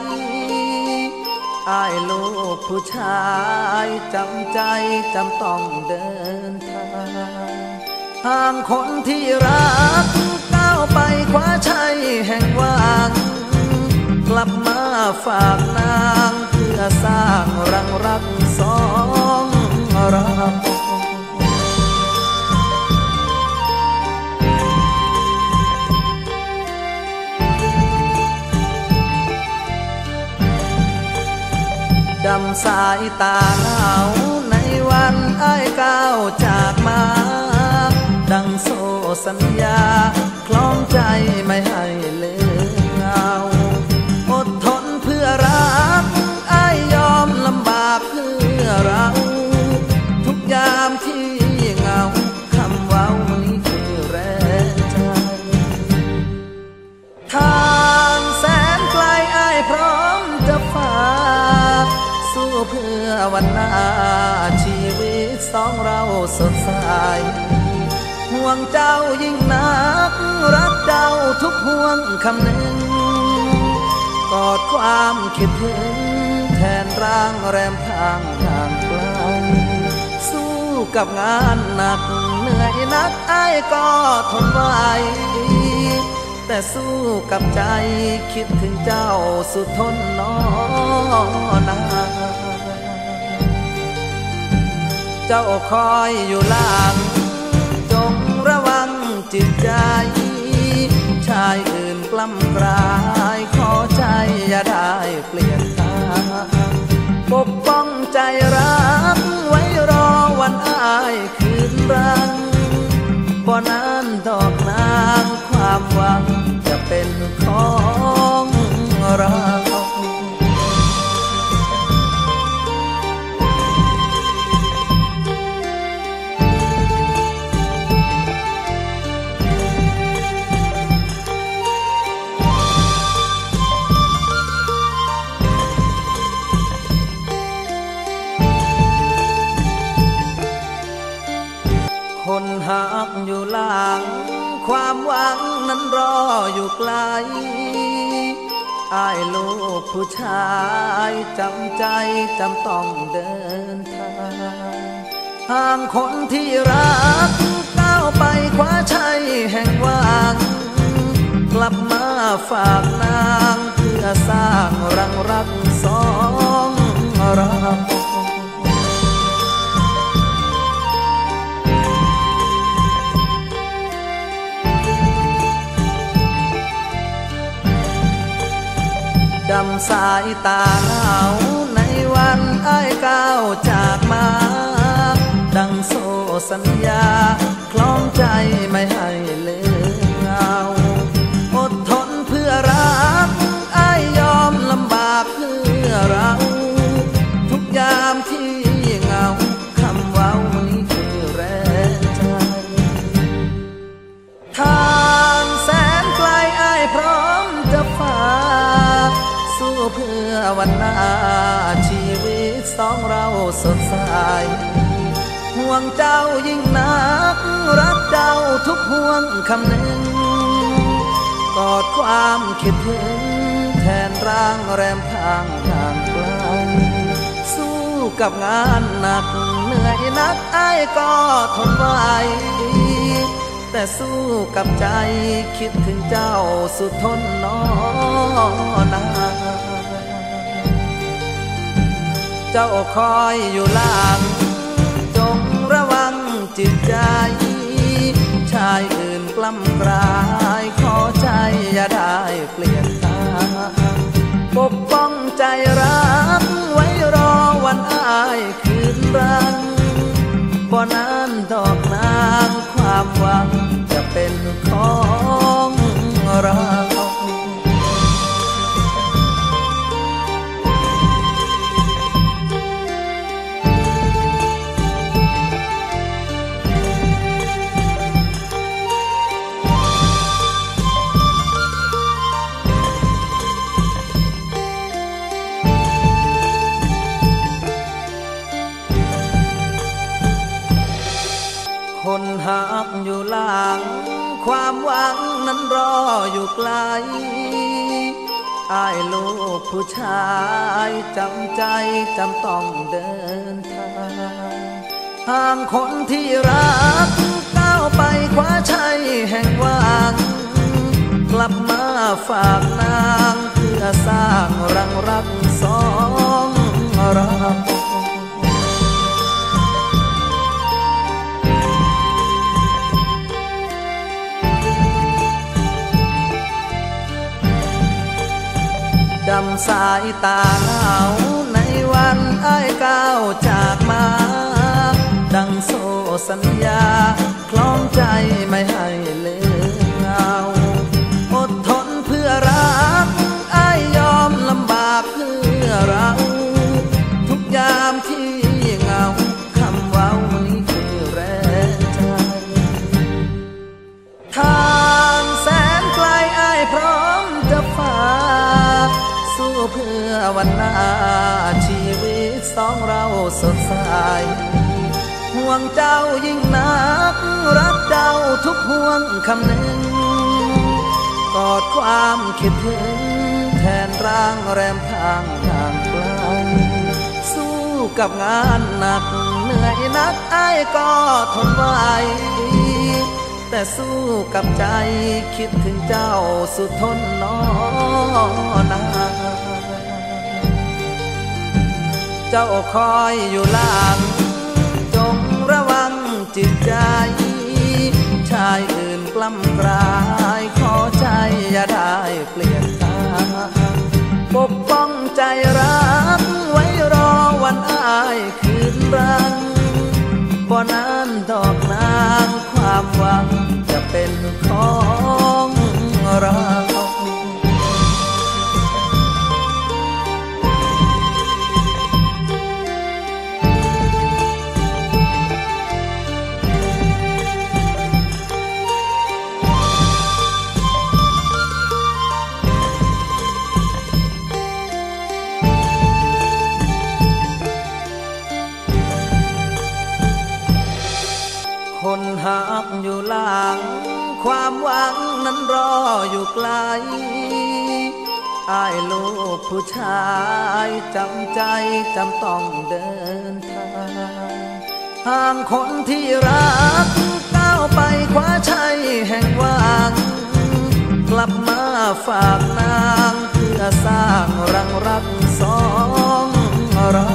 อยู่ไอายลูกผู้ชายจำใจจำต้องเดินทางทางคนที่รักก้าวไปคว้าชัยแห่งวังกลับมาฝากนางเพื่อสร้างรังรักสองเรา ดำสายตาเหงาในวันไอ้ก้าวจากมา ดังโซสัญญา คล้องใจ สดใสห่วงเจ้ายิ่งนัก รักเจ้าทุกห่วงคำหนึ่ง กอดความคิดถึง แทนร่างแรมทางห่างไกลสู้กับงานหนัก เหนื่อยนักไอ้ายก็ทนไหวแต่สู้กับใจคิดถึงเจ้าสุดทนนอนนาเจ้าคอยอยู่หลังจงระวังจิตใจ ชายอื่นกล้ำกลายขอใจอย่าได้เปลี่ยนทางปกป้องใจรักไว้รอวันอายคืนรังบ่นานดอกนางความหวังจะเป็นของเราักอยู่หลัง ความหวังนั้นรออยู่ไกลอายลูกผู้ชายจำใจจำต้องเดินทางทางคนที่รักก้าวไปคว้าชัยแห่งหวัง กลับมาฝากนางเพื่อสร้างรังรักสองำสายตาเหงาในวันไอ้ก้าวจากมา ดังโซสัญญา คล้องใจไม่ให้ สองเราสดใส ห่วงเจ้ายิ่งนัก รักเจ้าทุกห่วงคำหนึ่ง กอดความคิดถึง แทนร่างแรมทางห่างไกล สู้กับงานหนัก เหนื่อยนักไอ้ายก็ทนไหวแต่สู้กับใจคิดถึงเจ้าสุดทนนอนนา เจ้าคอยอยู่หลังจงระวังจิตใจ ชายอื่นกล้ำกลาย ขอใจอย่าได้เปลี่ยนทางปกป้องใจรักไว้รอวันอายคื ออยู่ไกลอายลูกผู้ชายจำใจจำต้องเดินทางทางคนที่รักก้าวไปคว้าชัยแห่งวางกลับมาฝากนางเพื่อสร้างรังรักสองเรา ดำสายตาเหงาในวันไอ้ก้าวจากมา ดังโซสัญญา คล้องใจไม่ให้เลย สดใส ห่วงเจ้ายิ่งนัก รักเจ้าทุกห่วงคำหนึ่ง กอดความคิดถึง แทนร่างแรมทางห่างไกล สู้กับงานหนัก เหนื่อยนักไอ้ายก็ทนไหวแต่สู้กับใจคิดถึงเจ้าสุดทนนอนา เจ้าคอยอยู่หลังจงระวังจิตใจ ชายอื่นกล้ำกลาย ขอใจอย่าได้เปลี่ยนทางปกป้องใจรัก ไว้รอวันอายคืนรังบ่นานดอกนางความหวังจะเป็นของเรา รออยู่ไกลอายลูกผู้ชายจำใจจำต้องเดินทางทางคนที่รักก้าวไปคว้าชัยแห่งวาง กลับมาฝากนาง เพื่อสร้างรังรักสองเรา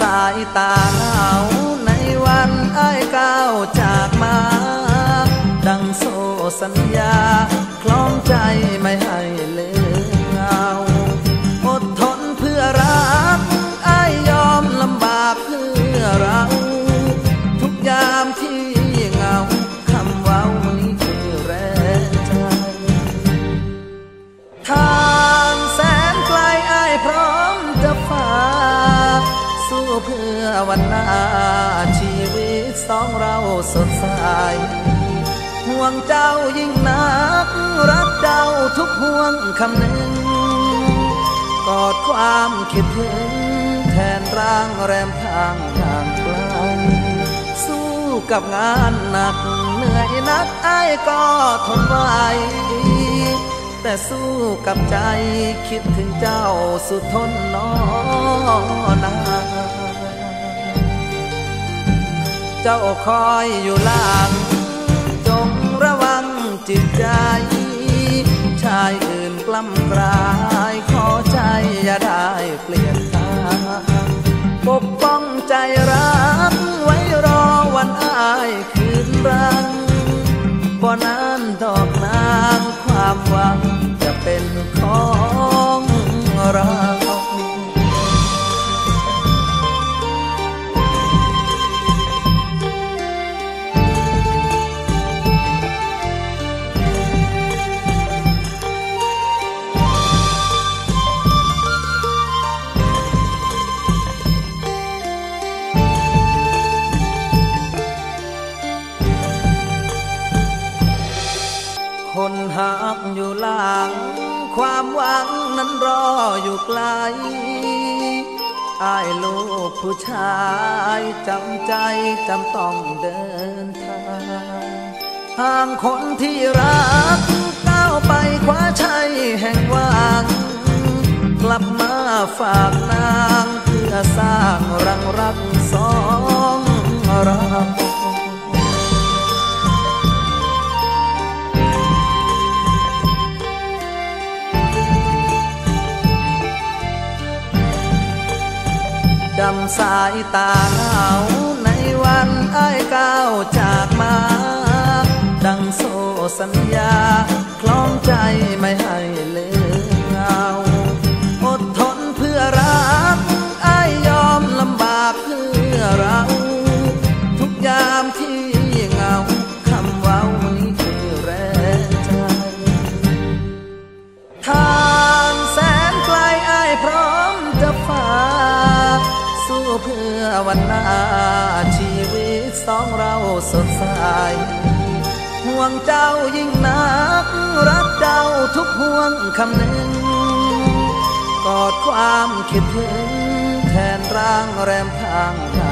สายตาเหงาในวันไอ้ก้าวจากมา ดังโซสัญญา คล้องใจ สดใส ห่วงเจ้ายิ่งนัก รักเจ้าทุกห่วงคำหนึ่ง กอดความคิดถึง แทนร่างแรมทางห่างไกลสู้กับงานหนัก เหนื่อยนักไอ้ายก็ทนไหวแต่สู้กับใจคิดถึงเจ้าสุดทนนอนา เจ้าคอยอยู่หลังจงระวังจิตใจ ชายอื่นกล้ำกลายขอใจอย่าได้เปลี่ยนทางปกป้องใจรักไว้รอวันอายคืนรังบ่นานดอกนางความหวังจะเป็นของเรา หักอยู่หลัง ความหวังนั้นรออยู่ไกลอายลูกผู้ชายจำใจจำต้องเดินทางห่างคนที่รักก้าวไปคว้าชัยแห่งหวังกลับมาฝากนางเพื่อสร้างรังรัก สายตาเหงาในวันไอ้ก้าวจากมา ดังโซสัญญา วันหน้าชีวิตสองเราสดใสห่วงเจ้ายิ่งนัก รักเจ้าทุกห่วงคำหนึ่ง กอดความคิดถึง แทนร่างแรมทางทางไกล